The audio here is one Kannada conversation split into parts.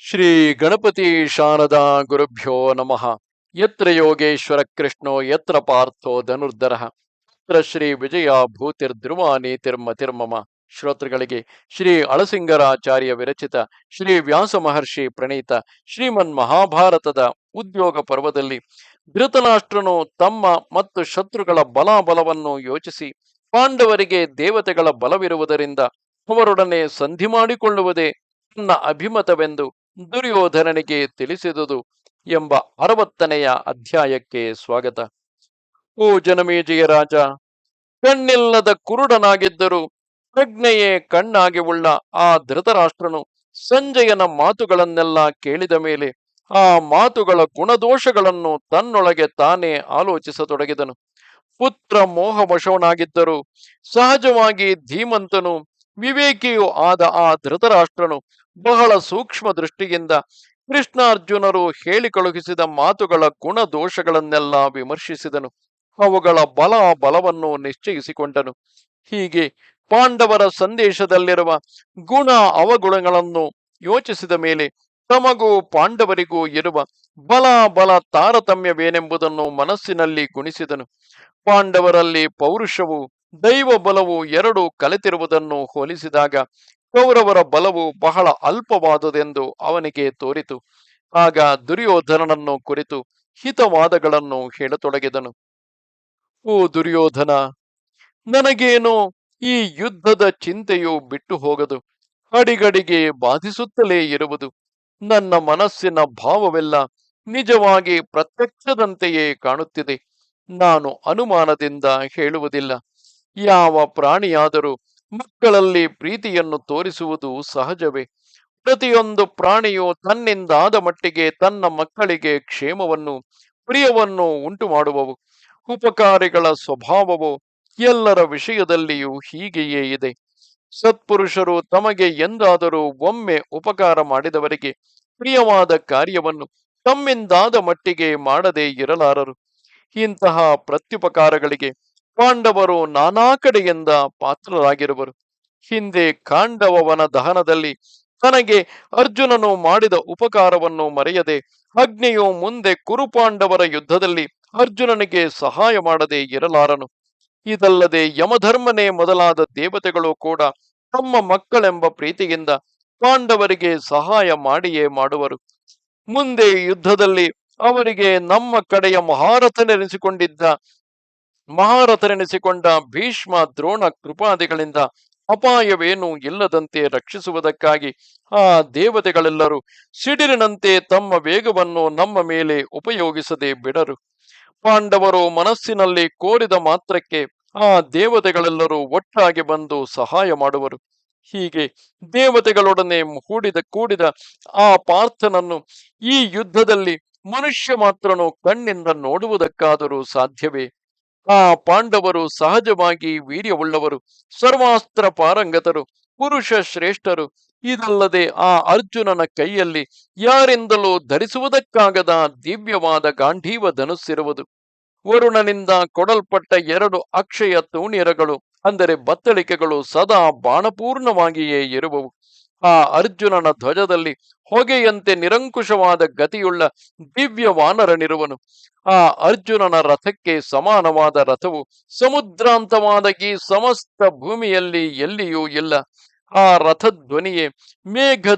ಶ್ರೀ ಗಣಪತಿ ಶಾರದಾ ಗುರುಭ್ಯೋ ನಮಃ. ಯತ್ರ ಯೋಗೇಶ್ವರ ಕೃಷ್ಣೋ, ಯತ್ರ ಪಾರ್ಥೋ ಧನುರ್ಧರ. ಯತ್ರ ಶ್ರೀ ವಿಜಯ ತಿರ್ಮ ತಿರ್ಮಮ. ಶ್ರೋತೃಗಳಿಗೆ ಶ್ರೀ ಅಳಸಿಂಗರಾಚಾರ್ಯ ವಿರಚಿತ ಶ್ರೀ ವ್ಯಾಸ ಮಹರ್ಷಿ ಪ್ರಣೀತ ಶ್ರೀಮನ್ ಮಹಾಭಾರತದ ಉದ್ಯೋಗ ಪರ್ವದಲ್ಲಿ ಧೃತರಾಷ್ಟ್ರನು ತಮ್ಮ ಮತ್ತು ಶತ್ರುಗಳ ಬಲಾಬಲವನ್ನು ಯೋಚಿಸಿ ಪಾಂಡವರಿಗೆ ದೇವತೆಗಳ ಬಲವಿರುವುದರಿಂದ ಅವರೊಡನೆ ಸಂಧಿ ಮಾಡಿಕೊಳ್ಳುವುದೇ ನನ್ನ ಅಭಿಮತವೆಂದು ದುರ್ಯೋಧನನಿಗೆ ತಿಳಿಸಿದುದು ಎಂಬ ಅರವತ್ತನೆಯ ಅಧ್ಯಾಯಕ್ಕೆ ಸ್ವಾಗತ. ಓ ಜನಮೇಜಯ ರಾಜ ಕಣ್ಣಿಲ್ಲದ ಕುರುಡನಾಗಿದ್ದರೂ ಪ್ರಜ್ಞೆಯೇ ಕಣ್ಣಾಗಿ ಉಳ್ಳ ಆ ಧೃತರಾಷ್ಟ್ರನು ಸಂಜಯನ ಮಾತುಗಳನ್ನೆಲ್ಲ ಕೇಳಿದ ಮೇಲೆ ಆ ಮಾತುಗಳ ಗುಣದೋಷಗಳನ್ನು ತನ್ನೊಳಗೆ ತಾನೇ ಆಲೋಚಿಸತೊಡಗಿದನು. ಪುತ್ರ ಮೋಹವಶವನಾಗಿದ್ದರೂ ಸಹಜವಾಗಿ ಧೀಮಂತನು ವಿವೇಕಿಯೂ ಆದ ಆ ಧೃತರಾಷ್ಟ್ರನು ಬಹಳ ಸೂಕ್ಷ್ಮ ದೃಷ್ಟಿಯಿಂದ ಕೃಷ್ಣಾರ್ಜುನರು ಹೇಳಿ ಕಳುಹಿಸಿದ ಮಾತುಗಳ ಗುಣ ದೋಷಗಳನ್ನೆಲ್ಲ ವಿಮರ್ಶಿಸಿದನು. ಅವುಗಳ ಬಲ ಬಲವನ್ನು ನಿಶ್ಚಯಿಸಿಕೊಂಡನು. ಹೀಗೆ ಪಾಂಡವರ ಸಂದೇಶದಲ್ಲಿರುವ ಗುಣ ಅವಗುಣಗಳನ್ನು ಯೋಚಿಸಿದ ಮೇಲೆ ತಮಗೂ ಪಾಂಡವರಿಗೂ ಇರುವ ಬಲ ಬಲ ತಾರತಮ್ಯವೇನೆಂಬುದನ್ನು ಮನಸ್ಸಿನಲ್ಲಿ ಗುಣಿಸಿದನು. ಪಾಂಡವರಲ್ಲಿ ಪೌರುಷವು ದೈವ ಬಲವು ಎರಡು ಕಲೆತಿರುವುದನ್ನು ಹೋಲಿಸಿದಾಗ ಕೌರವರ ಬಲವು ಬಹಳ ಅಲ್ಪವಾದುದೆಂದು ಅವನಿಗೆ ತೋರಿತು. ಆಗ ದುರ್ಯೋಧನನನ್ನು ಕುರಿತು ಹಿತವಾದಗಳನ್ನು ಹೇಳತೊಡಗಿದನು. ಓ ದುರ್ಯೋಧನ, ನನಗೇನು ಈ ಯುದ್ಧದ ಚಿಂತೆಯು ಬಿಟ್ಟು ಹೋಗದು ಅಡಿಗಡಿಗೆ ಬಾಧಿಸುತ್ತಲೇ ಇರುವುದು. ನನ್ನ ಮನಸ್ಸಿನ ಭಾವವೆಲ್ಲ ನಿಜವಾಗಿ ಪ್ರತ್ಯಕ್ಷದಂತೆಯೇ ಕಾಣುತ್ತಿದೆ. ನಾನು ಅನುಮಾನದಿಂದ ಹೇಳುವುದಿಲ್ಲ. ಯಾವ ಪ್ರಾಣಿಯಾದರೂ ಮಕ್ಕಳಲ್ಲಿ ಪ್ರೀತಿಯನ್ನು ತೋರಿಸುವುದು ಸಹಜವೇ? ಪ್ರತಿಯೊಂದು ಪ್ರಾಣಿಯು ತನ್ನಿಂದಾದ ಮಟ್ಟಿಗೆ ತನ್ನ ಮಕ್ಕಳಿಗೆ ಕ್ಷೇಮವನ್ನು, ಪ್ರಿಯವನ್ನು ಉಂಟು ಮಾಡುವವು ಉಪಕಾರಿಗಳ ಸ್ವಭಾವವು ಎಲ್ಲರ ವಿಷಯದಲ್ಲಿಯೂ ಹೀಗೆಯೇ ಇದೆ. ಸತ್ಪುರುಷರು ತಮಗೆ ಎಂದಾದರೂ ಒಮ್ಮೆ ಉಪಕಾರ ಮಾಡಿದವರಿಗೆ ಪ್ರಿಯವಾದ ಕಾರ್ಯವನ್ನು ತಮ್ಮಿಂದಾದ ಮಟ್ಟಿಗೆ ಮಾಡದೇ ಇರಲಾರರು. ಇಂತಹ ಪ್ರತ್ಯುಪಕಾರಗಳಿಗೆ ಪಾಂಡವರು ನಾನಾ ಕಡೆಯಿಂದ ಪಾತ್ರರಾಗಿರುವರು. ಹಿಂದೆ ಕಾಂಡವವನ ದಹನದಲ್ಲಿ ತನಗೆ ಅರ್ಜುನನು ಮಾಡಿದ ಉಪಕಾರವನ್ನು ಮರೆಯದೆ ಅಗ್ನಿಯು ಮುಂದೆ ಕುರುಪಾಂಡವರ ಯುದ್ಧದಲ್ಲಿ ಅರ್ಜುನನಿಗೆ ಸಹಾಯ ಮಾಡದೆ ಇರಲಾರನು. ಇದಲ್ಲದೆ ಯಮಧರ್ಮನೇ ಮೊದಲಾದ ದೇವತೆಗಳು ಕೂಡ ತಮ್ಮ ಮಕ್ಕಳೆಂಬ ಪ್ರೀತಿಯಿಂದ ಪಾಂಡವರಿಗೆ ಸಹಾಯ ಮಾಡಿಯೇ ಮಾಡುವರು. ಮುಂದೆ ಯುದ್ಧದಲ್ಲಿ ಅವರಿಗೆ ನಮ್ಮ ಕಡೆಯ ಮಹಾರಥನೆನಿಸಿಕೊಂಡಿದ್ದ ಮಹಾರಥರೆನಿಸಿಕೊಂಡ ಭೀಷ್ಮ ದ್ರೋಣ ಕೃಪಾದಿಗಳಿಂದ ಅಪಾಯವೇನೂ ಇಲ್ಲದಂತೆ ರಕ್ಷಿಸುವುದಕ್ಕಾಗಿ ಆ ದೇವತೆಗಳೆಲ್ಲರೂ ಸಿಡಿರಿನಂತೆ ತಮ್ಮ ವೇಗವನ್ನು ನಮ್ಮ ಮೇಲೆ ಉಪಯೋಗಿಸದೆ ಬಿಡರು. ಪಾಂಡವರು ಮನಸ್ಸಿನಲ್ಲಿ ಕೋರಿದ ಮಾತ್ರಕ್ಕೆ ಆ ದೇವತೆಗಳೆಲ್ಲರೂ ಒಟ್ಟಾಗಿ ಬಂದು ಸಹಾಯ ಮಾಡುವರು. ಹೀಗೆ ದೇವತೆಗಳೊಡನೆ ಹೂಡಿದ ಕೂಡಿದ ಆ ಪಾರ್ಥನನ್ನು ಈ ಯುದ್ಧದಲ್ಲಿ ಮನುಷ್ಯ ಮಾತ್ರನು ಕಣ್ಣಿಂದ ನೋಡುವುದಕ್ಕಾದರೂ ಸಾಧ್ಯವೇ? ಆ ಪಾಂಡವರು ಸಹಜವಾಗಿ ವೀರ್ಯವುಳ್ಳವರು, ಸರ್ವಾಸ್ತ್ರ ಪಾರಂಗತರು, ಪುರುಷ ಶ್ರೇಷ್ಠರು. ಇದಲ್ಲದೆ ಆ ಅರ್ಜುನನ ಕೈಯಲ್ಲಿ ಯಾರಿಂದಲೂ ಧರಿಸುವುದಕ್ಕಾಗದ ದಿವ್ಯವಾದ ಗಾಂಧೀವ ಧನುಸ್ಸಿರುವುದು. ವರುಣನಿಂದ ಕೊಡಲ್ಪಟ್ಟ ಎರಡು ಅಕ್ಷಯ ತೂಣಿರಗಳು ಅಂದರೆ ಬತ್ತಳಿಕೆಗಳು ಸದಾ ಬಾಣಪೂರ್ಣವಾಗಿಯೇ ಇರುವವು. ಆ ಅರ್ಜುನನ ಧ್ವಜದಲ್ಲಿ ಹೊಗೆಯಂತೆ ನಿರಂಕುಶವಾದ ಗತಿಯುಳ್ಳ ದಿವ್ಯ ವಾನರನಿರುವನು ಆ ಅರ್ಜುನನ ರಥಕ್ಕೆ ಸಮಾನವಾದ ರಥವು ಸಮುದ್ರಾಂತವಾದ ಈ ಸಮಸ್ತ ಭೂಮಿಯಲ್ಲಿ ಎಲ್ಲಿಯೂ ಇಲ್ಲ. ಆ ರಥಧ್ವನಿಯೇ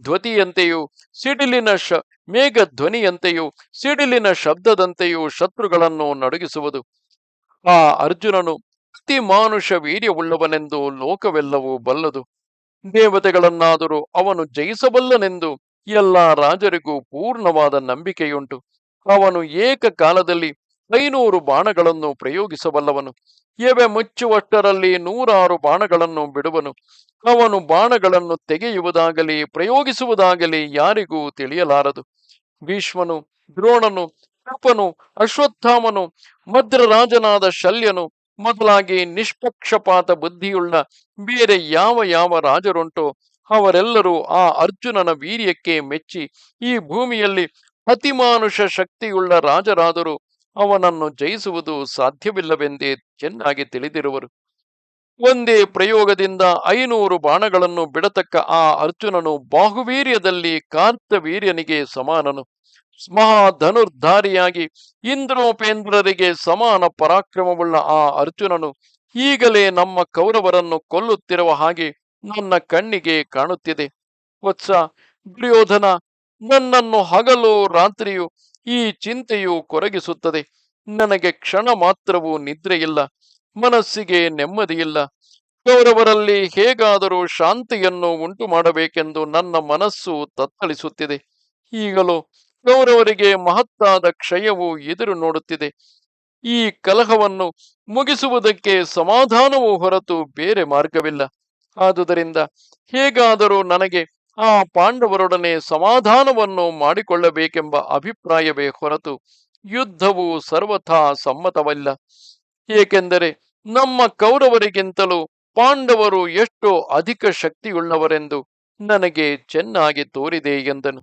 ಧ್ವತಿಯಂತೆಯೂ ಸಿಡಿಲಿನ ಶ ಮೇಘ ಧ್ವನಿಯಂತೆಯೂ ಸಿಡಿಲಿನ ಶಬ್ದದಂತೆಯೂ ಶತ್ರುಗಳನ್ನು ನಡುಗಿಸುವುದು. ಆ ಅರ್ಜುನನು ಅತಿ ಮಾನುಷ ವೀರ್ಯವುಳ್ಳವನೆಂದು ಲೋಕವೆಲ್ಲವೂ ಬಲ್ಲದು. ದೇವತೆಗಳನ್ನಾದರೂ ಅವನು ಜಯಿಸಬಲ್ಲನೆಂದು ಎಲ್ಲ ರಾಜರಿಗೂ ಪೂರ್ಣವಾದ ನಂಬಿಕೆಯುಂಟು. ಅವನು ಏಕಕಾಲದಲ್ಲಿ ಐನೂರು ಬಾಣಗಳನ್ನು ಪ್ರಯೋಗಿಸಬಲ್ಲವನು. ಎವೆ ಮುಚ್ಚುವಷ್ಟರಲ್ಲಿ ನೂರಾರು ಬಾಣಗಳನ್ನು ಬಿಡುವನು. ಅವನು ಬಾಣಗಳನ್ನು ತೆಗೆಯುವುದಾಗಲಿ ಪ್ರಯೋಗಿಸುವುದಾಗಲಿ ಯಾರಿಗೂ ತಿಳಿಯಲಾರದು. ಭೀಷ್ಮನು ದ್ರೋಣನು ಕೃಪನು ಅಶ್ವತ್ಥಾಮನು ಮದ್ರರಾಜನಾದ ಶಲ್ಯನು ಮೊದಲಾಗಿ ನಿಷ್ಪಕ್ಷಪಾತ ಬುದ್ಧಿಯುಳ್ಳ ಬೇರೆ ಯಾವ ಯಾವ ರಾಜರುಂಟೋ ಅವರೆಲ್ಲರೂ ಆ ಅರ್ಜುನನ ವೀರ್ಯಕ್ಕೆ ಮೆಚ್ಚಿ ಈ ಭೂಮಿಯಲ್ಲಿ ಅತಿಮಾನುಷ ಶಕ್ತಿಯುಳ್ಳ ರಾಜರಾದರೂ ಅವನನ್ನು ಜಯಿಸುವುದು ಸಾಧ್ಯವಿಲ್ಲವೆಂದೇ ಚೆನ್ನಾಗಿ ತಿಳಿದಿರುವರು. ಒಂದೇ ಪ್ರಯೋಗದಿಂದ ಐನೂರು ಬಾಣಗಳನ್ನು ಬಿಡತಕ್ಕ ಆ ಅರ್ಜುನನು ಬಾಹುವೀರ್ಯದಲ್ಲಿ ಕಾರ್ತವೀರ್ಯನಿಗೆ ಸಮಾನನು. ಮಹಾಧನುರ್ಧಾರಿಯಾಗಿ ಇಂದ್ರೋಪೇಂದ್ರರಿಗೆ ಸಮಾನ ಪರಾಕ್ರಮವುಳ್ಳ ಆ ಅರ್ಜುನನು ಈಗಲೇ ನಮ್ಮ ಕೌರವರನ್ನು ಕೊಲ್ಲುತ್ತಿರುವ ಹಾಗೆ ನನ್ನ ಕಣ್ಣಿಗೆ ಕಾಣುತ್ತಿದೆ. ವತ್ಸ ದುರ್ಯೋಧನ, ನನ್ನನ್ನು ಹಗಲು ರಾತ್ರಿಯು ಈ ಚಿಂತೆಯು ಕೊರಗಿಸುತ್ತದೆ. ನನಗೆ ಕ್ಷಣ ಮಾತ್ರವೂ ನಿದ್ರೆಯಿಲ್ಲ, ಮನಸ್ಸಿಗೆ ನೆಮ್ಮದಿಯಿಲ್ಲ. ಕೌರವರಲ್ಲಿ ಹೇಗಾದರೂ ಶಾಂತಿಯನ್ನು ಉಂಟು ಮಾಡಬೇಕೆಂದು ನನ್ನ ಮನಸ್ಸು ತತ್ತಳಿಸುತ್ತಿದೆ. ಈಗಲೂ ಕೌರವರಿಗೆ ಮಹತ್ತಾದ ಕ್ಷಯವು ಎದುರು ನೋಡುತ್ತಿದೆ. ಈ ಕಲಹವನ್ನು ಮುಗಿಸುವುದಕ್ಕೆ ಸಮಾಧಾನವು ಹೊರತು ಬೇರೆ ಮಾರ್ಗವಿಲ್ಲ. ಆದುದರಿಂದ ಹೇಗಾದರೂ ನನಗೆ ಆ ಪಾಂಡವರೊಡನೆ ಸಮಾಧಾನವನ್ನು ಮಾಡಿಕೊಳ್ಳಬೇಕೆಂಬ ಅಭಿಪ್ರಾಯವೇ ಹೊರತು ಯುದ್ಧವು ಸರ್ವಥಾ ಸಮ್ಮತವಲ್ಲ. ಏಕೆಂದರೆ ನಮ್ಮ ಕೌರವರಿಗಿಂತಲೂ ಪಾಂಡವರು ಎಷ್ಟು ಅಧಿಕ ಶಕ್ತಿಯುಳ್ಳವರೆಂದು ನನಗೆ ಚೆನ್ನಾಗಿ ತೋರಿದೆ ಎಂದನು.